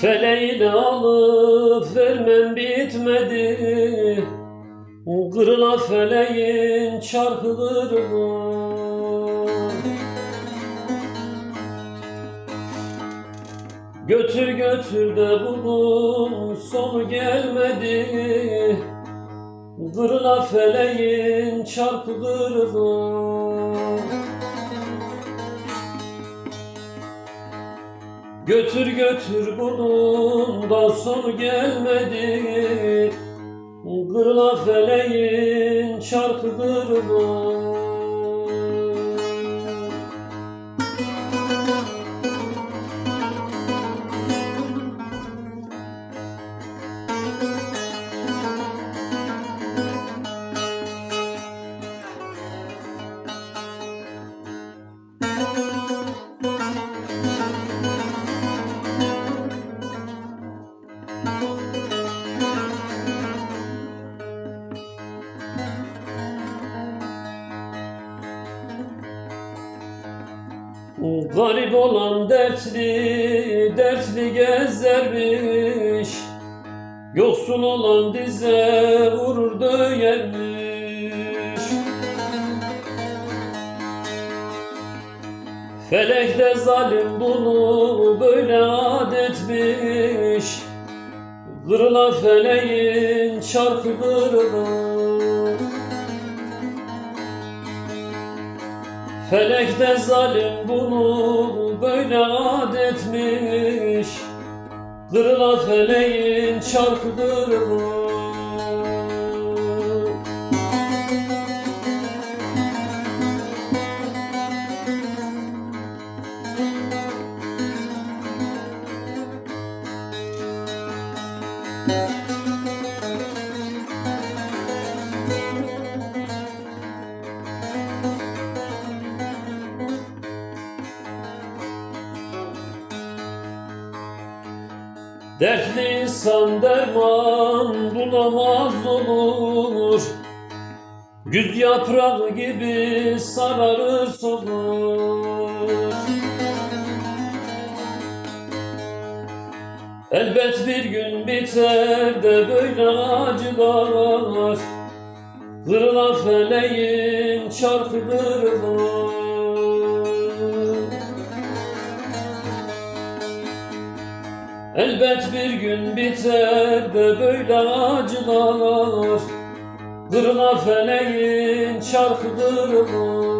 Feleğini alıp vermem bitmedi. Kırıla feleğin çarkıdır bu. Götür götür de bunun sonu gelmedi. Kırıla feleğin çarkıdır bu Götür götür bunun da sonu gelmedi. Kırla feleğin çarkıdır bu Garip olan dertli, dertli gezermiş Yoksul olan dize vurur döyermiş Felek de zalim bunu böyle adetmiş Kırıla feleğin çarkıdır bu Felek de zalim bunu böyle adetmiş. Kırıla feleğin çarkıdır bu Dertli insan derman bulamaz olur. Güz yaprağı gibi sararır solur. Elbet bir gün biter de böyle acılar. Kırıla feleğin çarkıdır bu Elbet bir gün biter de böyle acılar. Kırıla feleğin çarkıdır bu